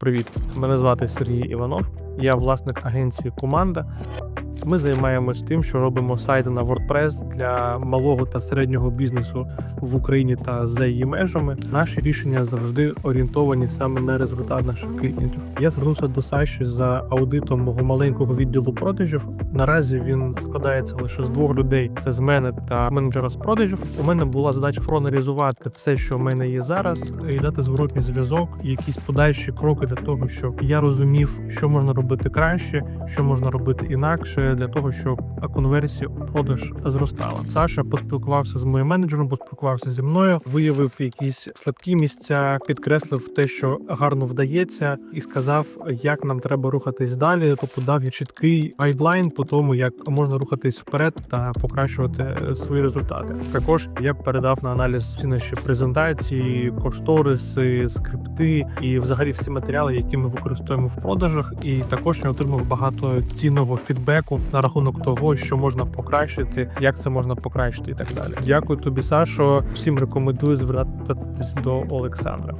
Привіт, мене звати Сергій Іванов. Я власник агенції Команда. Ми займаємось тим, що робимо сайти на WordPress для малого та середнього бізнесу в Україні та за її межами. Наші рішення завжди орієнтовані саме на результат наших клієнтів. Я звернувся до Саші за аудитом мого маленького відділу продажів. Наразі він складається лише з двох людей: це з мене та менеджера з продажів. У мене була задача проаналізувати все, що в мене є зараз, і дати зворотній зв'язок, якісь подальші кроки для того, щоб я розумів, що можна робити краще, що можна робити інакше для того, щоб конверсія продаж зростала. Саша поспілкувався з моїм менеджером, поспілкувався зі мною, виявив якісь слабкі місця, підкреслив те, що гарно вдається, і сказав, як нам треба рухатись далі. Тобто дав я чіткий гайдлайн по тому, як можна рухатись вперед та покращувати е, свої результати. Також я передав на аналіз всі наші презентації, кошториси, скрипти і взагалі всі матеріали, які ми використовуємо в продажах. І також я отримав багато цінного фідбеку на рахунок того, що можна покращити, як це можна покращити, і так далі. Дякую тобі, Сашо. Всім рекомендую звертатись до Олександра.